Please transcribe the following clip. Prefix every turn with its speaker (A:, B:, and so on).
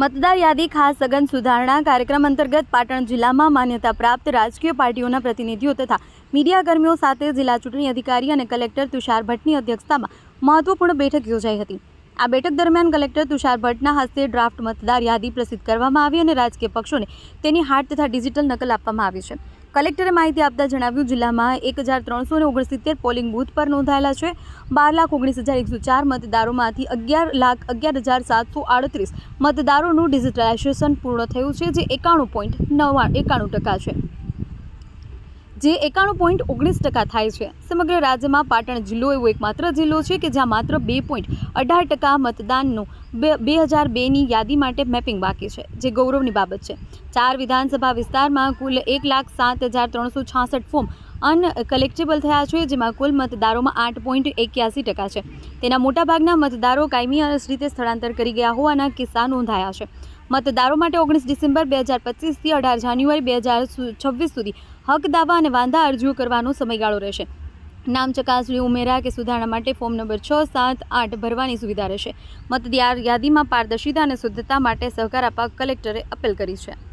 A: મતદાર યાદી ખાસ સઘન સુધારણા કાર્યક્રમ અંતર્ગત પાટણ જિલ્લામાં માન્યતા પ્રાપ્ત રાજકીય પાર્ટીઓના પ્રતિનિધિઓ તથા મીડિયાકર્મીઓ સાથે જિલ્લા ચૂંટણી અધિકારી અને કલેક્ટર તુષાર ભટ્ટની અધ્યક્ષતામાં મહત્વપૂર્ણ બેઠક યોજાઈ હતી. આ બેઠક દરમિયાન કલેક્ટર તુષાર ભટ્ટના હસ્તે ડ્રાફ્ટ મતદાર યાદી પ્રસિદ્ધ કરવામાં આવી અને રાજકીય પક્ષોને તેની હાર્ડ તથા ડિજિટલ નકલ આપવામાં આવી છે. કલેક્ટરે માહિતી આપતા જણાવ્યું, જિલ્લામાં એક હજાર ત્રણસો ઓગણસિત્તેર પોલિંગ બૂથ પર નોંધાયેલા છે. બાર લાખ ઓગણીસ હજાર એકસો ચાર મતદારોમાંથી અગિયાર લાખ અગિયાર હજાર સાતસો આડત્રીસ મતદારોનું ડિજિટલાઇઝેશન પૂર્ણ થયું છે, જે એકાણું પોઈન્ટ નવ્વા એકાણું ટકા છે. જે એકાણું પોઈન્ટ ઓગણીસ ટકા થાય છે. સમગ્ર રાજ્યમાં પાટણ જિલ્લો એવો એકમાત્ર જિલ્લો છે કે જ્યાં માત્ર બે પોઈન્ટ અઢાર ટકા મતદાનનું બે બે હજાર બેની યાદી માટે મેપિંગ બાકી છે, જે ગૌરવની બાબત છે. ચાર વિધાનસભા વિસ્તારમાં કુલ એક લાખ સાત હજાર ત્રણસો છાસઠ ફોર્મ અનકલેક્ટેબલ થયા છે, જેમાં કુલ મતદારોમાં આઠ પોઈન્ટ એક્યાસી ટકા છે. તેના મોટાભાગના મતદારો કાયમી રીતે સ્થળાંતર કરી ગયા હોવાના કિસ્સા નોંધાયા છે. મતદારો માટે ઓગણીસ ડિસેમ્બર બે હજાર પચીસથી અઢાર જાન્યુઆરી બે હજાર છવ્વીસ સુધી હક દાવા અને વાંધા અરજીઓ કરવાનો સમયગાળો રહેશે. નામ ચકાસણી ઉમેરા કે સુધારણા માટે ફોર્મ નંબર છ, સાત, આઠ ભરવાની સુવિધા રહેશે. મતદાર યાદીમાં પારદર્શિતા અને શુદ્ધતા માટે સહકાર આપવા કલેક્ટરે અપીલ કરી છે.